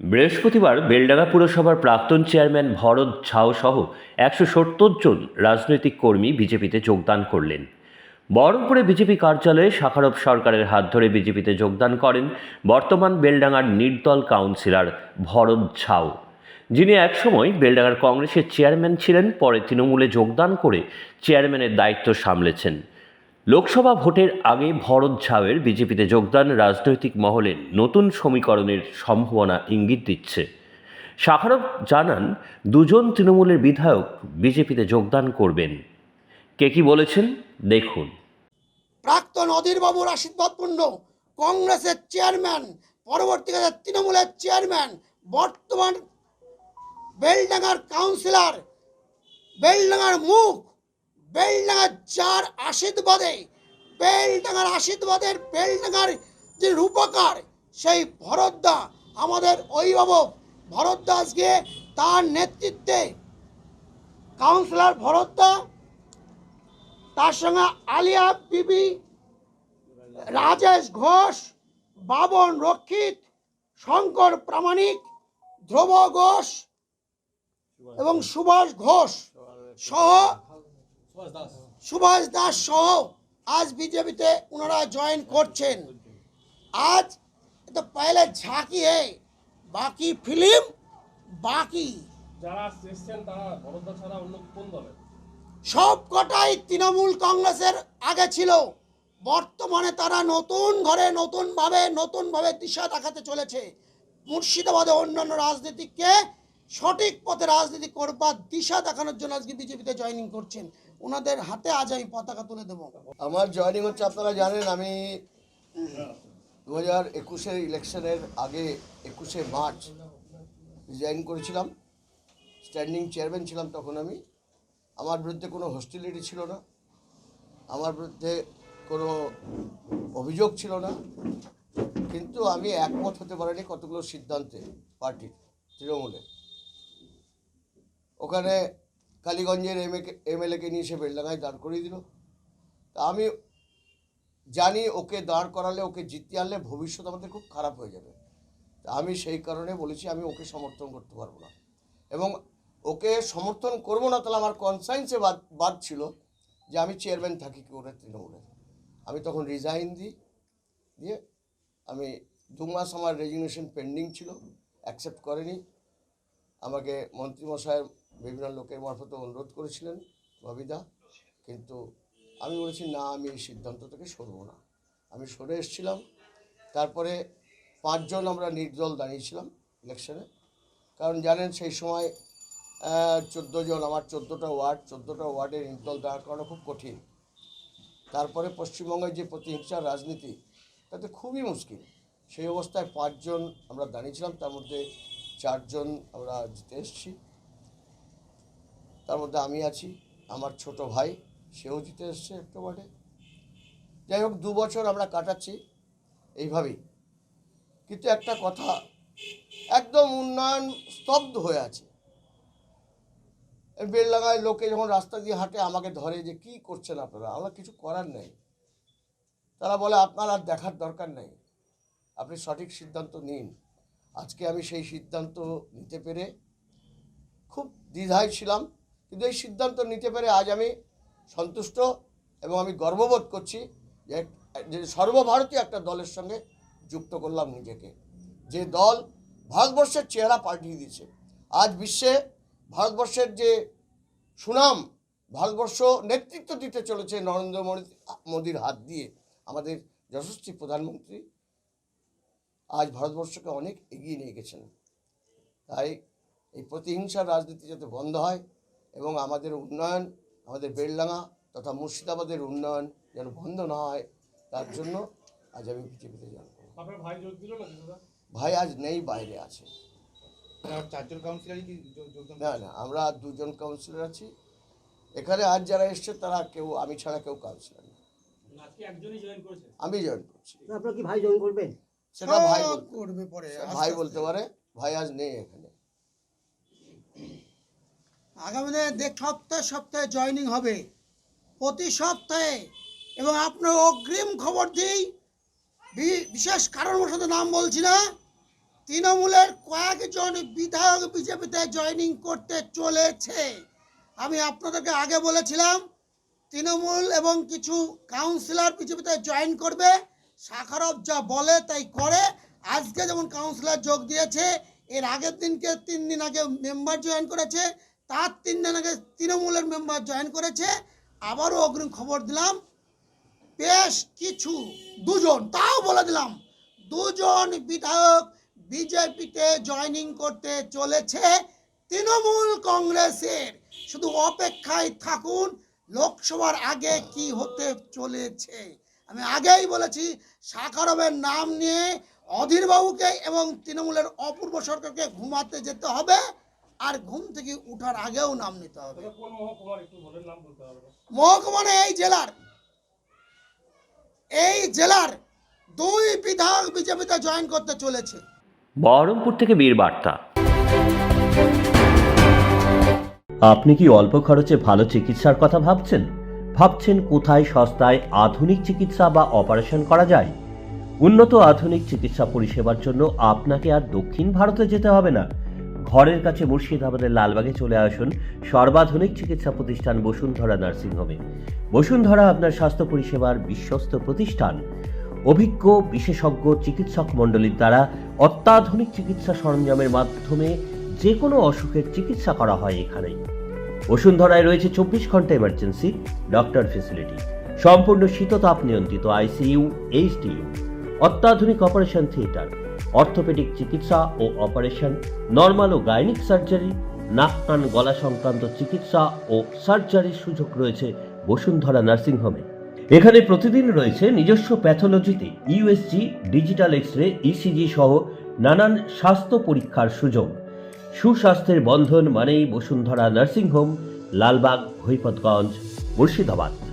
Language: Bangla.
বৃহস্পতিবার বেলডাঙ্গা পুরসভার প্রাক্তন চেয়ারম্যান ভরত ঝাও সহ একশো সত্তর জন রাজনৈতিক কর্মী বিজেপিতে যোগদান করলেন। বহরমপুরে বিজেপি কার্যালয়ে শাখারব সরকারের হাত ধরে বিজেপিতে যোগদান করেন বর্তমান বেলডাঙ্গার নির্দল কাউন্সিলর ভরত ঝাও। যিনি একসময় বেলডাঙ্গার কংগ্রেসের চেয়ারম্যান ছিলেন, পরে তৃণমূলে যোগদান করে চেয়ারম্যানের দায়িত্ব সামলেছেন। লোকসভা ভোটের আগে ভরত ঝাওয়ের বিজেপিতে যোগদান রাজনৈতিক মহলে নতুন সমীকরণের সম্ভাবনা ইঙ্গিত দিচ্ছে। শাখারব জানান, দুজন তৃণমূলের বিধায়ক বিজেপিতে যোগদান করবেন। কে কি বলেছেন? দেখুন। প্রাক্তন অধীরবাবুর আশীর্বাদপূর্ণ কংগ্রেসের চেয়ারম্যান, পরবর্তীকালে তৃণমূলের চেয়ারম্যান, বর্তমান বেলডাঙ্গার কাউন্সিলর, বেলডাঙ্গার মুখ বেলডাঙ্গার যার আশীর্বাদে, বেলডাঙ্গার আশীর্বাদের বেলডাঙ্গার যে রূপকার, সেই ভরতদা আমাদের অভিভাবক ভরত দাসকে তার নেতৃত্বে। কাউন্সিলর ভরতদা তার সঙ্গে আলিয়া বিবি, রাজেশ ঘোষ, বাবন রক্ষিত, শঙ্কর প্রামাণিক, ধ্রুব ঘোষ এবং সুভাষ ঘোষ সহ সুভাষ দাস। সহ আজ বিজেপিতে ওনারা জয়েন করছেন। আজ তো পহলে ঝাঁকি হে বাকি ফিল্ম বাকি। সব কটাই তৃণমূল কংগ্রেসের আগে ছিল। বর্তমানে তারা নতুন ঘরে নতুনভাবে নতুনভাবে দিশা দেখাতে চলেছে। মুর্শিদাবাদে অন্যান্য রাজনীতিককে সঠিক পথে রাজনীতি করবার দিশা দেখানোর জন্য আজকে বিজেপিতে জয়েনিং করছেন। ওনাদের হাতে আজ আমি পতাকা তুলে দেবো। আমার জয়েনিং হচ্ছে আপনারা জানেন, আমি দু হাজার একুশের ইলেকশনের আগে একুশে মার্চ রিজাইন করেছিলাম। স্ট্যান্ডিং চেয়ারম্যান ছিলাম তখন আমি। আমার বিরুদ্ধে কোনো হস্টিলিটি ছিল না। আমার বিরুদ্ধে কোনো অভিযোগ ছিল না। কিন্তু আমি একমত হতে পারিনি কতগুলো সিদ্ধান্তে, পার্টির, তৃণমূলের। ওখানে কালীগঞ্জের এম এমএলএকে নিয়ে সে বেলডাঙ্গায় দাঁড় করিয়ে দিল। তা আমি জানি ওকে দাঁড় করালে, ওকে জিততে আনলে ভবিষ্যৎ আমাদের খুব খারাপ হয়ে যাবে। তা আমি সেই কারণে বলেছি, আমি ওকে সমর্থন করতে পারব না। এবং ওকে সমর্থন করব না, তাহলে আমার কনসাইন্সে বাদ বাদ ছিল যে আমি চেয়ারম্যান থাকি কি করে তৃণমূলে আমি তখন রিজাইন দিই, দিয়ে আমি দু মাস আমার রেজিগনেশন পেন্ডিং ছিল অ্যাকসেপ্ট করেনি। আমাকে মন্ত্রীমশাই বিভিন্ন লোকের মারফত অনুরোধ করেছিলেন, ববিদা। কিন্তু আমি বলেছি, না, আমি এই সিদ্ধান্ত থেকে সরবো না। আমি সরে এসেছিলাম। তারপরে পাঁচজন আমরা নির্দল দাঁড়িয়েছিলাম ইলেকশনে কারণ জানেন, সেই সময় চোদ্দ জন, আমার চোদ্দোটা ওয়ার্ড, চোদ্দোটা ওয়ার্ডের নির্দল দাঁড় করানো খুব কঠিন। তারপরে পশ্চিমবঙ্গের যে প্রতিহিংসার রাজনীতি, তাতে খুবই মুশকিল। সেই অবস্থায় পাঁচজন আমরা দাঁড়িয়েছিলাম, তার মধ্যে চারজন আমরা জিতে এসেছি। তার মধ্যে আমি আছি, আমার ছোট ভাই, সেও জিতে এসছে একটা ওয়ার্ডে। যাই হোক, দু বছর আমরা কাটাচ্ছি এইভাবেই। কিন্তু একটা কথা, একদম উন্নয়ন স্তব্ধ হয়ে আছে। এই বেলডাঙ্গায় লোকে যখন রাস্তা দিয়ে হাঁটে, আমাকে ধরে যে, কি করছেন আপনারা? আমার কিছু করার নেই। তারা বলে, আপনার আর দেখার দরকার নেই। আপনি সঠিক সিদ্ধান্ত নিন। আজকে আমি সেই সিদ্ধান্ত নিতে পেরে খুব দ্বিধায় ছিলাম। কিন্তু এই সিদ্ধান্ত নিতে পেরে আজ আমি সন্তুষ্ট এবং আমি গর্ববোধ করছি যে সর্বভারতীয় একটা দলের সঙ্গে যুক্ত করলাম নিজেকে। যে দল ভারতবর্ষের চেহারা পাল্টিয়ে দিয়েছে। আজ বিশ্বে ভারতবর্ষের যে সুনাম, ভারতবর্ষ নেতৃত্ব দিতে চলেছে নরেন্দ্র মোদী, মোদীর হাত দিয়ে আমাদের যশস্বী প্রধানমন্ত্রী, আজ ভারতবর্ষকে অনেক এগিয়ে নিয়ে গেছেন। তাই এই প্রতিহিংসার রাজনীতি যাতে বন্ধ হয় এবং আমাদের উন্নয়ন আমাদের বেলডাঙ্গা তথা মুর্শিদাবাদের উন্নয়ন যেন বন্ধ না হয় তার জন্য আজ আমি বিজেপিতে আপনার ভাই আজ নেই বাইরে আছে। না না আমরা আর দুজন কাউন্সিলর আছি। এখানে আজ যারা এসছে তারা কেউ আমি ছাড়া কেউ কাউন্সিলর না। আজকে একজনই জয়েন করেছে? আমি জয়েন করছি। আপনার কি ভাই জয়েন করবেন? সেটা ভাই করবে পরে ভাই বলতে পারে ভাই আজ নেই এখানে। আগামী দিনে সপ্তাহে সপ্তাহে জয়েনিং হবে। প্রতি সপ্তাহে এবং আপনার অগ্রিম খবর দিই। বিশেষ কারণবশত নাম বলছি না, তৃণমূলের কয়েকজন বিধায়ক বিজেপিতে জয়েনিং করতে চলেছে। আমি আপনাদেরকে আগে বলেছিলাম, তৃণমূল এবং কিছু কাউন্সিলর বিজেপিতে জয়েন করবে। শাখারব যা বলে তাই করে। আজকে যেমন কাউন্সিলর যোগ দিয়েছে, এর আগের দিনকে তিন দিন আগে মেম্বার জয়েন করেছে। তার তিন দিন আগে তৃণমূলের মেম্বার জয়েন করেছে। আবারও অগ্রিম খবর দিলাম। বেশ কিছু, দুজন, তাও বলে দিলাম। দুজন বিধায়ক বিজেপিতে জয়েনিং করতে চলেছে তৃণমূল কংগ্রেসের। শুধু অপেক্ষায় থাকুন, লোকসভার আগে কি হতে চলেছে। আমি আগেই বলেছি শাখারবের নাম নিয়ে অধীরবাবুকে এবং তৃণমূলের অপূর্ব সরকারকে ঘুমাতে যেতে হবে। আর ঘুম থেকে উঠার আগেও নাম নিতে হবে। তবে মহকুমার একটু বলেন নাম বলতে হবে না। মহকুমানে এই জেলার এই জেলার দুই বিধায়ক বিজেপিতে জয়েন করতে চলেছে। বহরমপুর থেকে বীর বার্তা। আপনি কি অল্প খরচে ভালো চিকিৎসার কথা ভাবছেন? ভাবছেন কোথায় সস্তায় আধুনিক চিকিৎসা বা অপারেশন করা যায়? উন্নত আধুনিক চিকিৎসা পরিষেবার জন্য আপনাকে আর দক্ষিণ ভারতে যেতে হবে না। ঘরের কাছে মুর্শিদাবাদের লালবাগে চলে আসুন সর্বাধুনিক চিকিৎসা প্রতিষ্ঠান বসুন্ধরা নার্সিংহোমে। বসুন্ধরা আপনার স্বাস্থ্য পরিষেবার বিশ্বস্ত প্রতিষ্ঠান। অভিজ্ঞ, বিশেষজ্ঞ, চিকিৎসক মণ্ডলীর দ্বারা অত্যাধুনিক চিকিৎসা সরঞ্জামের মাধ্যমে যে কোনো অসুখের চিকিৎসা করা হয় এখানে বসুন্ধরায় রয়েছে চব্বিশ ঘণ্টা এমার্জেন্সি ডক্টর ফেসিলিটি সম্পূর্ণ শীততাপ নিয়ন্ত্রিত আইসিইউ, এইচডিইউ, অত্যাধুনিক অপারেশন থিয়েটার অর্থোপেডিক চিকিৎসা ও অপারেশন, নর্মাল ও গাইনিক সার্জারি, নাক কান গলা সংক্রান্ত চিকিৎসা ও সার্জারির সুযোগ রয়েছে বসুন্ধরা নার্সিংহোমে। এখানে প্রতিদিন রয়েছে নিজস্ব প্যাথোলজিতে USG digital X ray ECG সহ নানান স্বাস্থ্য পরীক্ষার সুযোগ। সুস্বাস্থ্যের বন্ধন মানেই বসুন্ধরা নার্সিংহোম, লালবাগ হরিপদগঞ্জ মুর্শিদাবাদ।